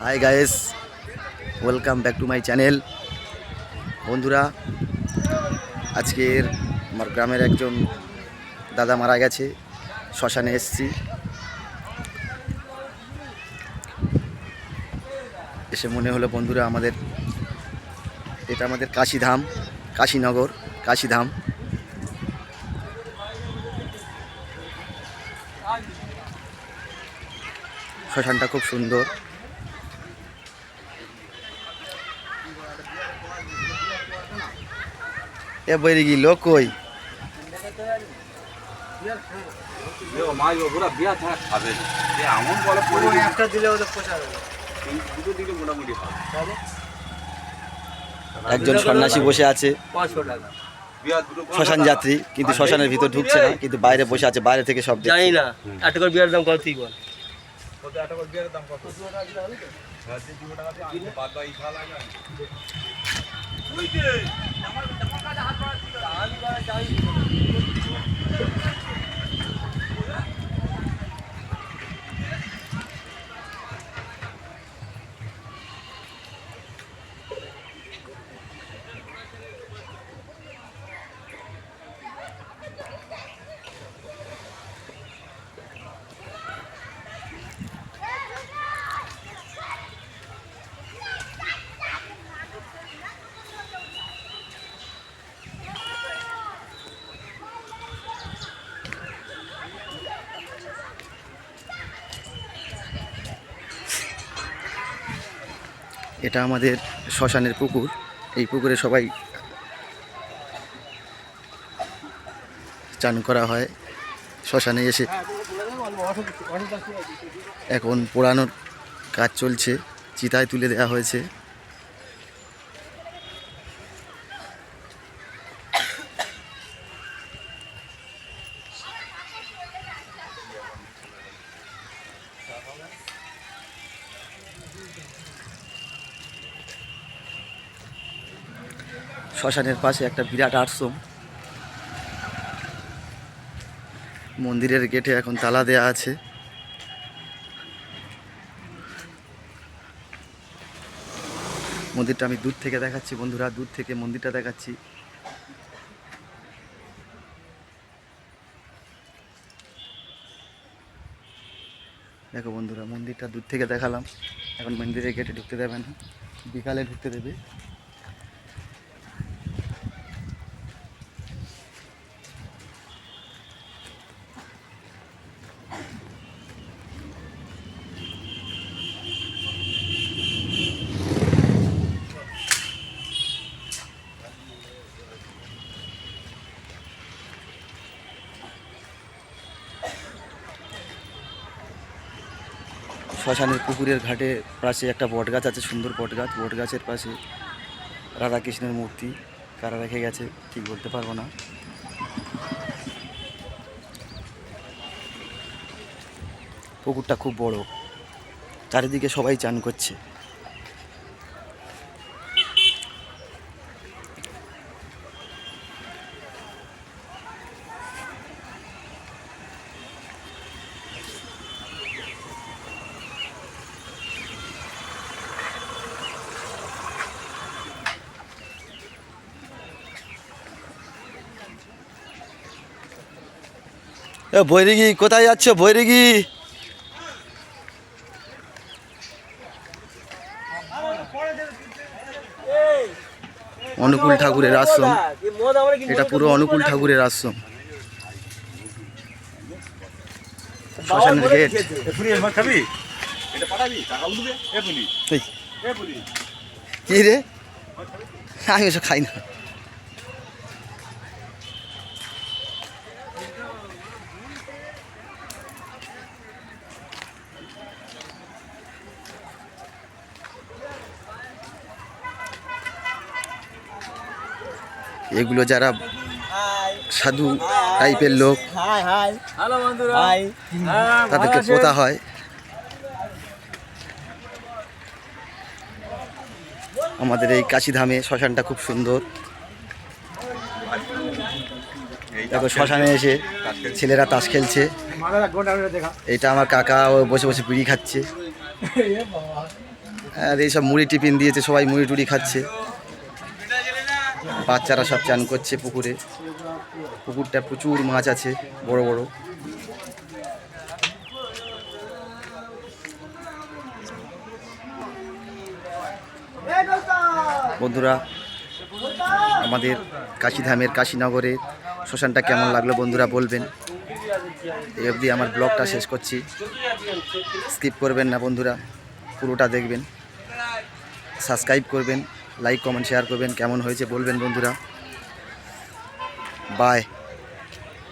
Hi guys welcome back to my channel বন্ধুরা, আজকের আমার গ্রামের একজন দাদা মারা গেছে, শ্মশানে এসছি। এসে মনে হলো, বন্ধুরা, আমাদের, এটা আমাদের কাশীধাম, কাশীনগর, কাশীধাম। শ্মশানটা খুব সুন্দর এ বইরে কি লোক কই দেখো মাছ ওরা বিয়া ছাড়া খাবে না যে এমন বলে পড়ে গেছে, একটা দিলে ওদের পোষা যাবে এই দুটো দিকে মোটামুটি হবে একজন সন্ন্যাসী বসে আছে। শ্মশান যাত্রী কিন্তু শ্মশানের ভিতর ঢুকছে না কিন্তু বাইরে বসে আছে বাইরে থেকে সব জানি না একটা করে বিয়ার দাম কত? তুই বল বাদ বাকি খাওয়া লাগে না। এটা আমাদের শ্মশানের পুকুর। এই পুকুরে সবাই চান করা হয়। শ্মশানে এসে এখন পোড়ানোর কাজ চলছে, চিতায় তুলে দেওয়া হয়েছে। শ্মশানের পাশে একটা বিরাট আশ্রম। মন্দিরের গেটে এখন তালা দেয়া আছে। মন্দিরটা আমি দূর থেকে দেখাচ্ছি বন্ধুরা, দূর থেকে মন্দিরটা দেখাচ্ছি। দেখো বন্ধুরা, মন্দিরটা দূর থেকে দেখালাম। এখন মন্দিরের গেটে ঢুকতে দেবে না, বিকালে ঢুকতে দেবে। শ্মশানের পুকুরের ঘাটে পাশে একটা বট গাছ আছে, সুন্দর বট গাছ বট গাছের পাশে রাধাকৃষ্ণের মূর্তি। কারা রেখে গেছে, ঠিক বলতে পারব না। পুকুরটা খুব বড়। চারিদিকে সবাই চান করছে। এ বৈরিগি কোথায় যাচ্ছ বৈরিগি অনুকূল ঠাকুরের আশ্রম। এটা পুরো অনুকূল ঠাকুরের আশ্রম। শ্মশানের কি রে? আমি ওসব খাই না। এগুলো যারা সাধু টাইপের লোক তাদেরকে পোতা হয়। আমাদের এই কাশিধামে শ্মশানটা খুব সুন্দর। দেখো শ্মশানে এসে ছেলেরা তাস খেলছে। এটা আমার কাকা ও বসে বসে বিড়ি খাচ্ছে। আর এইসব মুড়ি টিফিন দিয়েছে সবাই মুড়ি টুড়ি খাচ্ছে। বাচ্চারা সব চান করছে পুকুরে। পুকুরটা প্রচুর মাছ আছে, বড় বড়। বন্ধুরা, আমাদের কাশিধামের কাশীনগরের শ্মশানটা কেমন লাগল বন্ধুরা বলবেন। এই অবধি আমার ব্লগটা শেষ করছি। স্কিপ করবেন না বন্ধুরা, পুরোটা দেখবেন। সাবস্ক্রাইব করবেন। লাইক কমেন্ট শেয়ার করবেন। কেমন হয়েছে বলবেন বন্ধুরা। বাই